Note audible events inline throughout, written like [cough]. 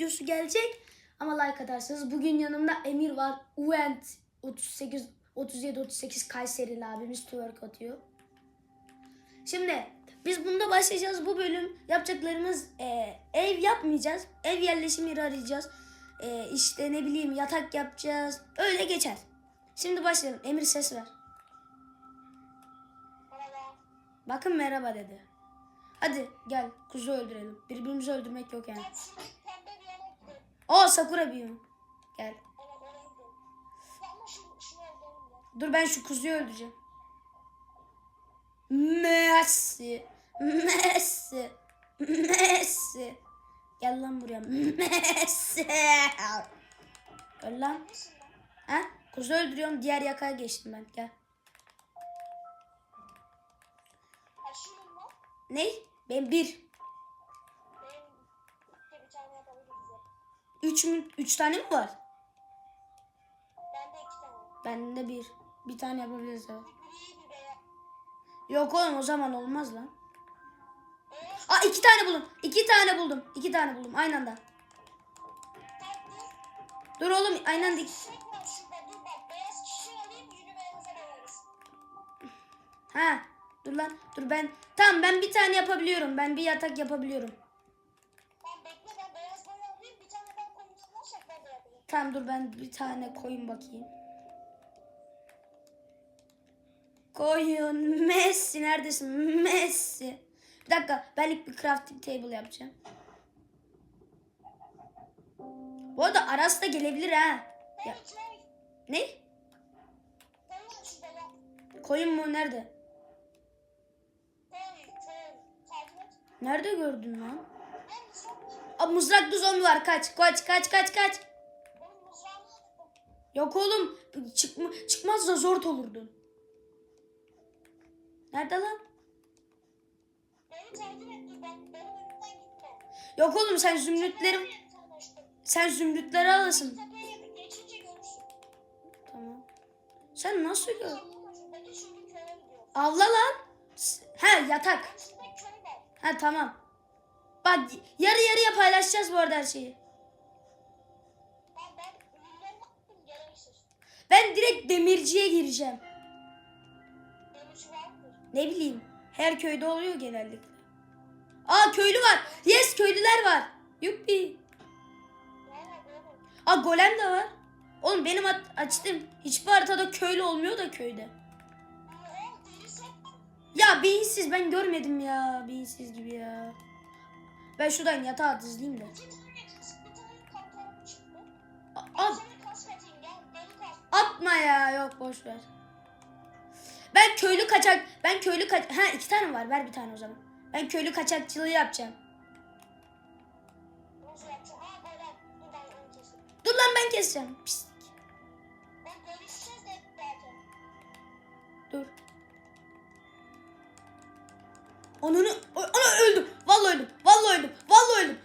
videosu gelecek. Ama like atarsanız bugün yanımda Emir var. Uent 38 37 38 Kayserili abimiz twerk atıyor. Şimdi biz bunda başlayacağız. Bu bölüm yapacaklarımız e, ev yapmayacağız. Ev yerleşim yeri arayacağız. E, işte ne bileyim yatak yapacağız. Öyle geçer. Şimdi başlayalım. Emir ses ver. Merhaba. Bakın merhaba dedi. Hadi gel kuzu öldürelim. Birbirimizi öldürmek yok yani. Aa sakura büyüğü. Gel. Dur ben şu kuzuyu öldüreceğim. Messi. Messi. Messi. Gel lan buraya. Messi. Gel lan. Ha? Kuzu öldürüyorum. Diğer yakaya geçtim ben. Gel. Ne? Ben bir. Üç, mü, üç tane mi var? Bende iki tane. Bende bir. Bir tane yapabiliriz evet. Yok oğlum o zaman olmaz lan. Aa iki tane buldum. İki tane buldum. İki tane buldum aynı anda. Dur oğlum aynı anda. Ha. Dur lan. Dur ben. Tamam ben bir tane yapabiliyorum. Ben bir yatak yapabiliyorum. Tamam dur ben bir tane koyun bakayım. Koyun Messi neredesin? Messi. Bir dakika ben ilk bir crafting table yapacağım. Bu arada Aras da gelebilir ha. Ya, ne? Koyun mu nerede? Nerede gördün lan? Aa, mızraklı zombi var kaç kaç kaç kaç kaç. Yok oğlum çıkma, çıkmaz da zor olurdun. Nerede lan? Beni takip et dur ben benim önümden gitme. Yok oğlum sen zümrütleri Tepeye tanıştım. sen zümrütleri alasın. Tepeye geçince görürsün. Tamam. Sen nasıl gör? Avla lan. He yatak. Ha tamam. Bak yarı yarıya paylaşacağız bu arada her şeyi. Ben direkt demirciye gireceğim. Ne bileyim. Her köyde oluyor genellikle. Aa köylü var. Yes köylüler var. Yuppi. Aa golem de var. Oğlum benim açtım. Hiçbir haritada köylü olmuyor da köyde. Ya beyinsiz ben görmedim ya. Beyinsiz gibi ya. Ben şuradan yatağa dızlayayım da. İki atma ya. Yok boş ver. Ben köylü kaçak. Ben köylü kaç. Ha iki tane var. Ver bir tane o zaman. Ben köylü kaçakçılığı yapacağım. Dur lan ben keseceğim. Pislik. Dur. Ananı, ana öldüm. Vallahi öldüm. Vallahi öldüm. Vallahi öldüm.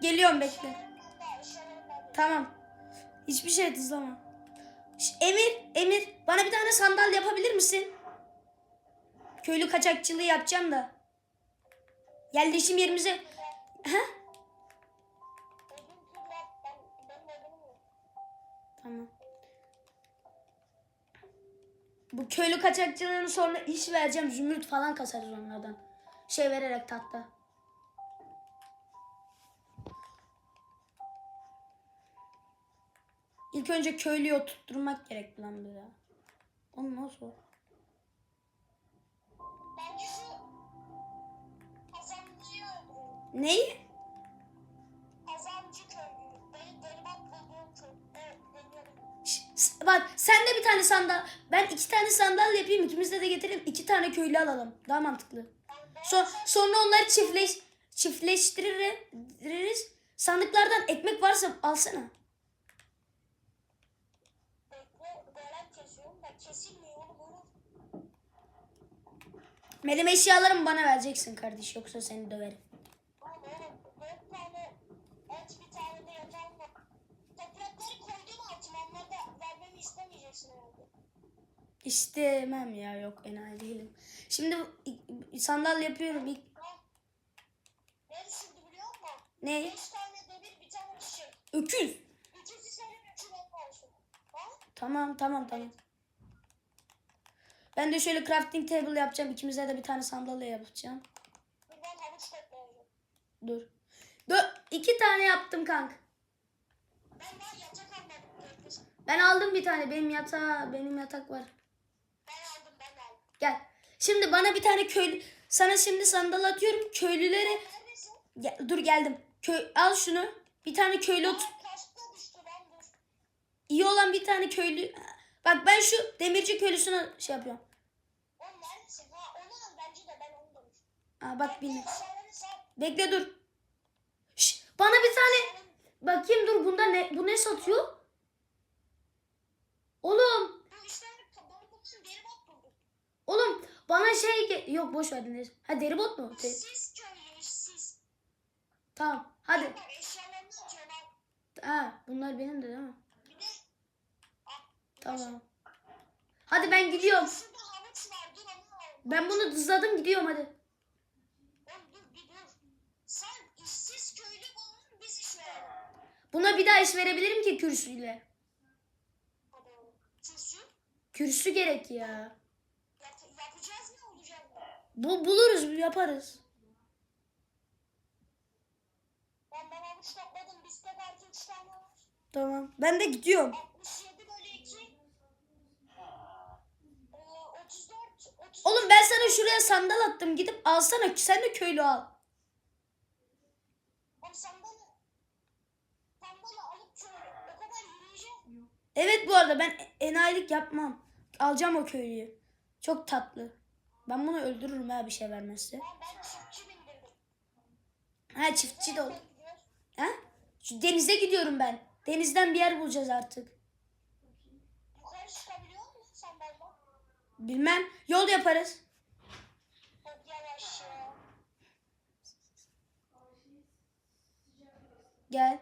Geliyorum bekle. Tamam. Hiçbir şey hızlama. Ş- Emir, Emir bana bir tane sandal yapabilir misin? Köylü kaçakçılığı yapacağım da. Yerleşim yerimize... Ha? Tamam. Bu köylü kaçakçılığını sonra iş vereceğim. Zümrüt falan kasarız onlardan. Şey vererek tahta. İlk önce köylüyü oturtturmak gerek lan ya. Oğlum nasıl? Bence şu kazancıyı öldürüyorum. Neyi? Kazancı köylüyü. Benim deribat bulduğum köy. Evet, deniyorum. Ş- s- Bak sen de bir tane sandal. Ben iki tane sandal yapayım. ikimizde de getirelim. iki tane köylü alalım. Daha mantıklı. Son, sonra onları çiftleş, çiftleştiririz. Sandıklardan ekmek varsa alsana. bekle golem kesiyorum da kesilmiyor onu bunu. Benim eşyalarımı bana vereceksin kardeş. Yoksa seni döverim. İstemem ya yok enayi değilim. Şimdi sandal yapıyorum. İlk, Ne? Beş tane demir bir tane çiçek. Öküz. İkisi senin benim olsun. Tamam tamam tamam. Ben de şöyle crafting table yapacağım. İkimize de bir tane sandalye yapacağım. Dur. Dur. İki tane yaptım kank. Ben aldım bir tane. Benim yatağı, benim yatak var. Ben aldım ben aldım. Gel. Şimdi bana bir tane köylü sana şimdi sandal atıyorum. Köylülere? Gel- dur geldim. Köy al şunu. Bir tane köylü ot- iyi olan bir tane köylü. Bak ben şu demirci köylüsüne şey yapıyorum. Oğlum neredesin? Ha onu al bence de ben onu da dur. Aa, bak. Eşyalarını sat. Bekle dur. Şş, bana bir tane bakayım dur bunda ne bu ne satıyor? Oğlum, deri bot oğlum bana şey yok boş verdiniz. Ha deribot mu? De- Siz siz. tamam. Hadi. Lan. Ha bunlar benim de değil mi? Tamam. Hadi ben gidiyorum. Ben bunu dızladım gidiyorum hadi. Buna bir daha iş verebilirim ki kürsüyle. Kürsü gerek ya. Bu buluruz yaparız. Ben ben havuç topladım. Bizde belki üç tane var. Tamam. Ben de gidiyorum. Oğlum ben sana şuraya sandal attım. Gidip alsana. Sen de köylü al. Oğlum sandalı. Sandalı alıp şöyle. O kadar yürüyeceğim. Evet bu arada ben enayilik yapmam. Alacağım o köylüyü. Çok tatlı. Ben bunu öldürürüm ha bir şey vermezse. Ben, ben çiftçi bindirdim. Ha çiftçi de ol. Nereye gidiyor? Ha? Şu denize gidiyorum ben. Denizden bir yer bulacağız artık. Bilmem. Yol yaparız. Gel.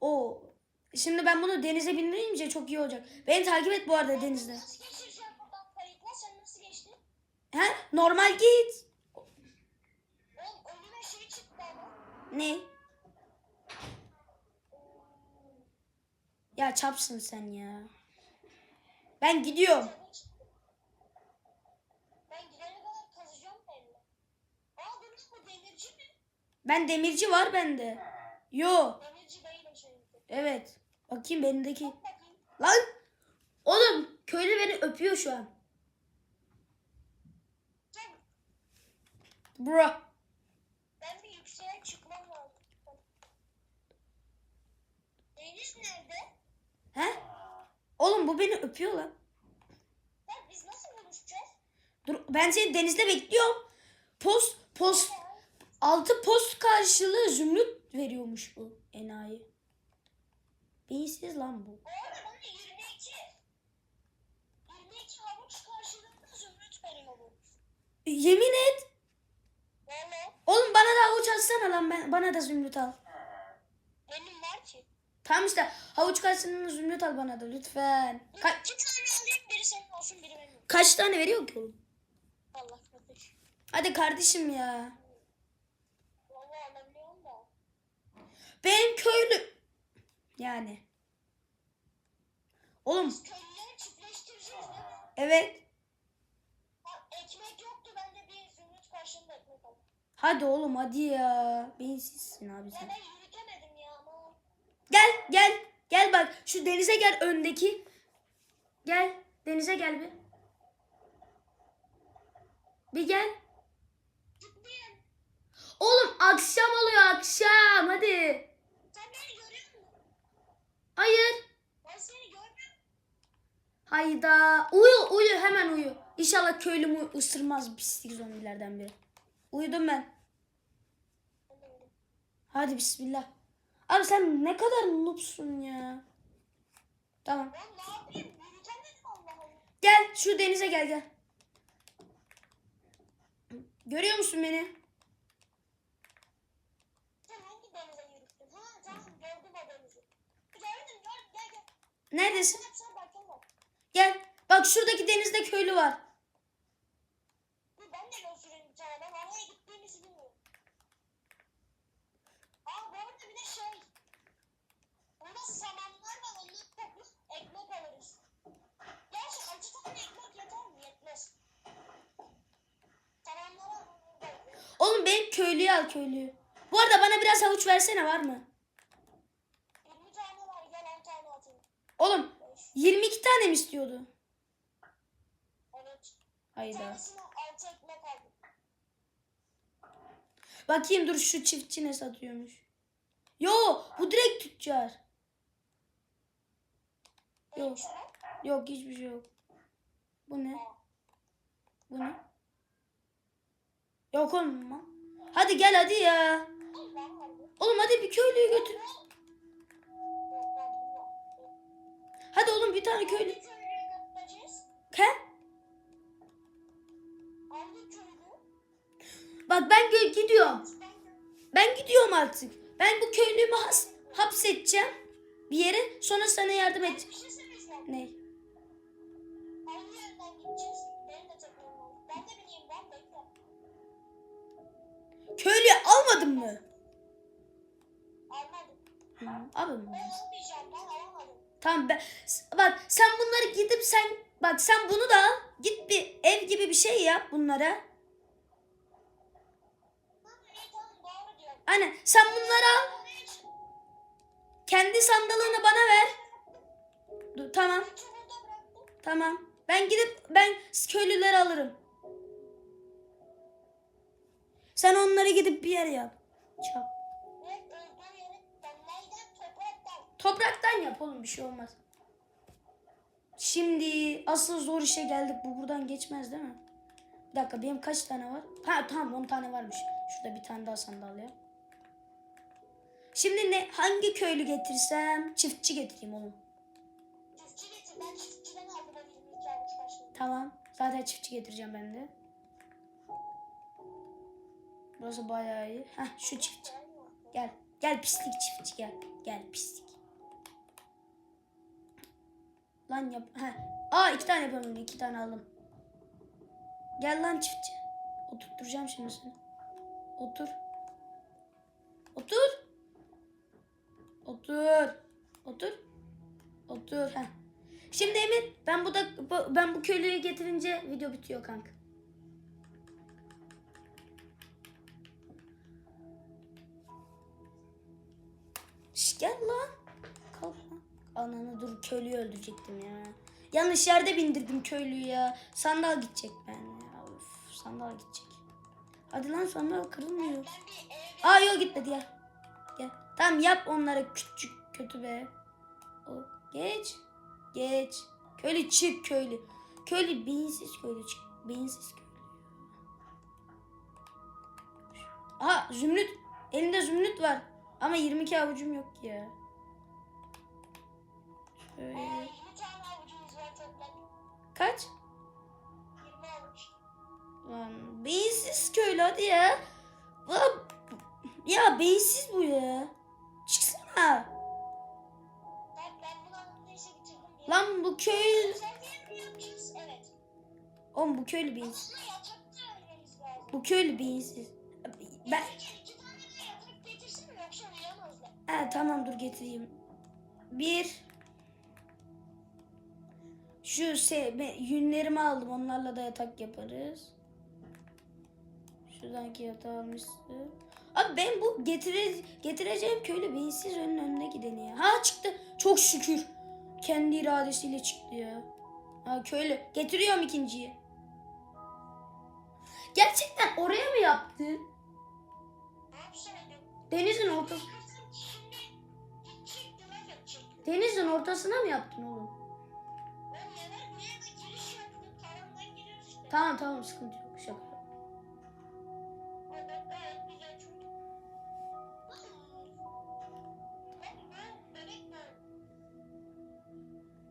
O. Şimdi ben bunu denize bindirince çok iyi olacak. Beni takip et bu arada denizde. Nasıl geçireceğim buradan kayıtla? Sen nasıl geçtin? Ha? Normal git. Oğlum önüme şey çıktı ama. Ne? Ya çapsın sen ya. Ben gidiyorum. Canı çıktı. Ben gidene kadar kazacağım belli. Aa bu ne bu demirci mi? Ben demirci var bende. Yo. Demirci değil o şeyinki. Evet. Bakayım benimdeki. Lan. Oğlum köylü beni öpüyor şu an. Bro. Ben bir yükseğe çıkmam lazım. Deniz nerede? He? Oğlum bu beni öpüyor lan. Lan biz nasıl buluşacağız? Dur ben seni denizde bekliyorum. Post post altı post karşılığı zümrüt veriyormuş bu enayi. Beyinsiz lan bu. Oğlum bana 22. 22 havuç karşılığında zümrüt veriyor bu. Yemin et. Valla Oğlum bana da avuç atsana lan ben, bana da zümrüt al. benim var ki. Tamam işte havuç karşılığında zümrüt al bana da lütfen. Ka- tane alayım biri senin olsun biri benim. kaç tane veriyor ki oğlum? Allah kardeş. Hadi kardeşim ya. Benim köylü. Yani. Oğlum Biz köylüleri çiftleştireceğiz değil mi? evet. Ha, ekmek yoktu bende bir zümrüt karşılığında ekmek aldım. Hadi oğlum hadi ya. Beyinsizsin abi Ya sen. ben yürütemedim ya ama. Gel gel. Gel bak şu denize gel öndeki. Gel denize gel bir. Bir gel. Oğlum akşam oluyor akşam hadi. Sen beni görüyor musun? Hayır. Ben seni görmüyorum. Hayda. Uyu uyu hemen uyu. İnşallah köylümü ısırmaz pislik zombilerden biri. Uyudum ben. Hadi bismillah. Abi sen ne kadar noobsun ya. Tamam. Ben ne yapayım? Gel şu denize gel gel. Görüyor musun beni? Neredesin? Gel. Bak şuradaki denizde köylü var. Ben de bir tane. Ben şey, samanlar var. Onları toplup ekmek alırız. Gerçi acı tane ekmek yeter mi? Yetmez. Samanlara Oğlum benim köylüyü al köylüyü. Bu arada bana biraz havuç versene var mı? Tane mi istiyordu? Evet. Hayda. tanesine 6 ekmek aldım. Bakayım dur şu çiftçi ne satıyormuş. Yo bu direkt tüccar. Yok. Yok hiçbir şey yok. Bu ne? Bu ne? Yok oğlum lan. Hadi gel hadi ya. Oğlum hadi bir köylüyü götür. Hadi oğlum bir tane köylü. Köylüyü? He? Bak ben gidiyorum. Ben gidiyorum artık. Ben bu köylüyü has hapsedeceğim bir yere. Sonra sana yardım edeceğim. şey. Ne? Hangi yönden gideceğiz? Tamam ben bak sen bunları gidip sen bak sen bunu da al. Git bir ev gibi bir şey yap bunlara. Hani sen bunları al. Kendi sandalını bana ver. Dur, tamam tamam. Ben gidip ben köylüleri alırım. Sen onları gidip bir yere yap. Çap. Topraktan. Yap oğlum bir şey olmaz. Şimdi asıl zor işe geldik. Bu buradan geçmez değil mi? Bir dakika benim kaç tane var? Ha tamam 10 tane varmış. Şurada bir tane daha sandalye. Şimdi ne hangi köylü getirsem çiftçi getireyim oğlum. Çiftçi getir. Ben çiftçiden aldım o 22 almış başladım. Tamam. Zaten çiftçi getireceğim ben de. Burası bayağı iyi. Heh şu çiftçi. Gel. Gel pislik çiftçi gel. Gel pislik. Lan yap. Heh. Aa iki tane yapalım. iki tane aldım. Gel lan çiftçi. Oturtturacağım şimdi seni. Otur. Otur. Otur. Otur. Otur. Heh. Şimdi Emir ben bu da ben bu köylüyü getirince video bitiyor kanka. Ananı dur köylüyü öldürecektim ya. Yanlış yerde bindirdim köylüyü ya. Sandal gidecek ben ya. Of, sandal gidecek. Hadi lan sandal kırılmıyor. Aa yok gitmedi gel. Gel. Tamam yap onlara küçük kötü be. O, geç. Geç. Köylü çık köylü. Köylü beyinsiz köylü çık. Beyinsiz köylü. Aha zümrüt. Elinde zümrüt var. Ama 22 avucum yok ya. Şöyle. Aa, 20 tane avucumuz var toplam. Kaç? 20 avuç. Lan beyinsiz köylü hadi ya. Lan, ya beyinsiz bu ya. Çıksana. Ben, ben ya. Lan bu köy... Evet. Oğlum bu köylü beyinsiz. Bu köylü beyinsiz. Ben... Ha, tamam dur getireyim. Bir... Şu şey, yünlerimi aldım. Onlarla da yatak yaparız. Şuradaki yatağı almıştım. Abi ben bu getire, getireceğim köylü beyinsiz önün önüne gideni ya. Ha çıktı. Çok şükür. Kendi iradesiyle çıktı ya. Ha köylü. Getiriyorum ikinciyi. Gerçekten oraya mı yaptın? Denizin ortası. Denizin ortasına mı yaptın oğlum? Tamam tamam sıkıntı yok. Şaka.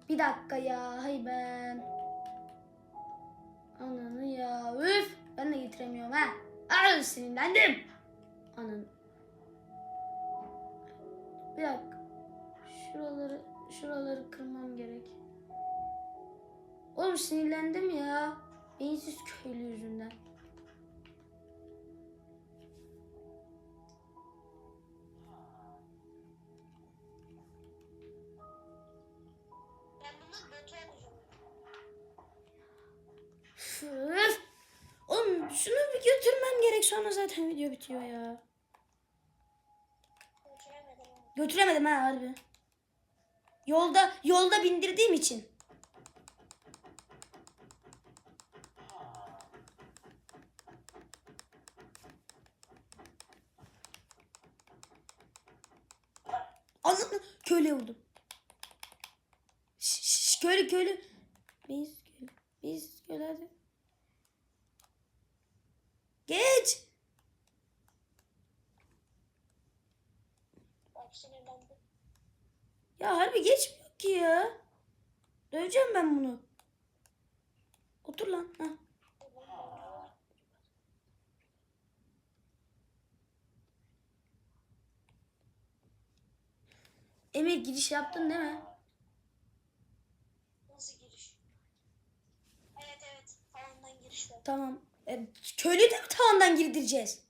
Bir dakika ya. Hay ben. Ananı ya. Üf. Ben de getiremiyorum ha. Ay sinirlendim. Ananı. Bir dakika. Şuraları şuraları kırmam gerek. Oğlum sinirlendim ya. Beyinsiz köylü yüzünden. Oğlum şunu bir götürmem gerek. sonra zaten video bitiyor ya. Götüremedim. Götüremedim ha harbi. Yolda yolda bindirdiğim için. Köylüye vurdum. Şş, şş, köylü köylü. Biz köylü. Biz köylü hadi. Geç. Ya harbi geçmiyor ki ya. Döveceğim ben bunu. Otur lan. Heh. Emir giriş yaptın değil mi? Nasıl giriş? Evet evet. Falandan giriş var. Tamam. E, köylüyü de mi tavandan girdireceğiz?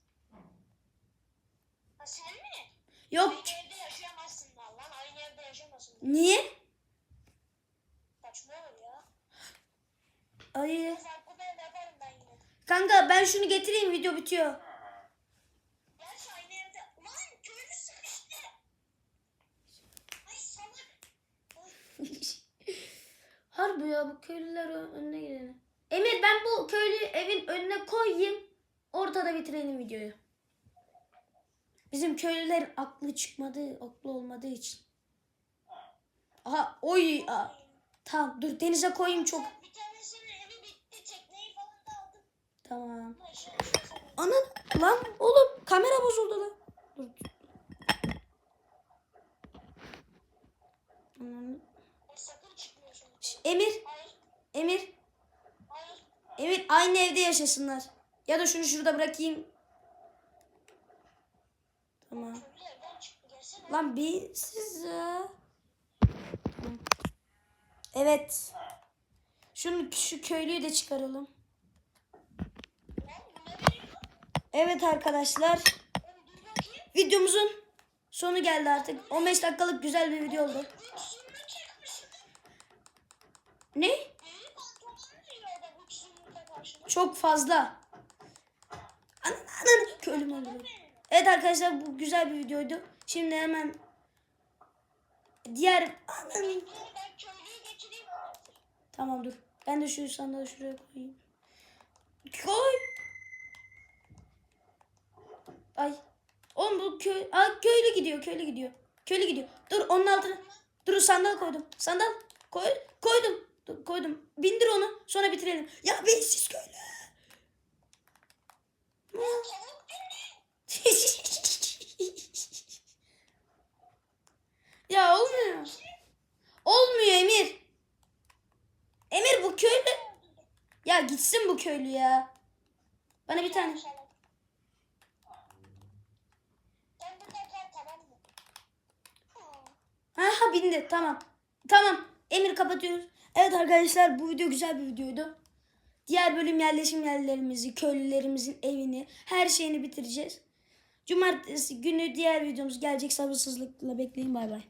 Ha sen mi? Yok. Aynı evde yaşayamazsın lan lan. Aynı evde yaşamasın. Niye? Saçma olur ya. Ay. Yaparım ben yine. Kanka ben şunu getireyim video bitiyor. Gerçi aynı evde. Lan köylü sıkıştı. Ay salak. Ay, Harbi ya bu köylüler önüne geleni. Emir ben bu köylüyü evin önüne koyayım. Ortada bitirelim videoyu. Bizim köylülerin aklı çıkmadı, aklı olmadığı için. Aha oy. Aa, tamam dur denize koyayım çok. Bir tanesinin evi bitti. Tekneyi falan da aldım. Tamam. Ben- Ana lan oğlum kamera bozuldu lan. Dur. Ay, sakın çıkmıyorsun. Şş, Emir. Emir. Emir aynı evde yaşasınlar. Ya da şunu şurada bırakayım. Tamam. Lan bir siz ya. Tamam. Evet. Şunu şu köylüyü de çıkaralım. Evet arkadaşlar. Videomuzun sonu geldi artık. 15 dakikalık güzel bir video oldu. Ne? Çok fazla. Anan anan köylüm öldürüyor. Evet arkadaşlar bu güzel bir videoydu. Şimdi hemen diğer anan. Tamam dur. Ben de şu sandalı şuraya koyayım. Koy. Ay. Oğlum bu köy... Aa, köylü gidiyor, köylü gidiyor. Köylü gidiyor. Dur onun altına. Dur sandal koydum. Sandal koy, koydum. Koydum. Bindir onu. Sonra bitirelim. Ya bensiz köylü. [laughs] Ya olmuyor. Olmuyor Emir. Emir bu köylü. Ya gitsin bu köylü ya. Bana bir tane. Ha bindi tamam. Tamam. Emir kapatıyoruz. Evet arkadaşlar bu video güzel bir videoydu. Diğer bölüm yerleşim yerlerimizi, köylülerimizin evini, her şeyini bitireceğiz. Cumartesi günü diğer videomuz gelecek sabırsızlıkla bekleyin bay bay.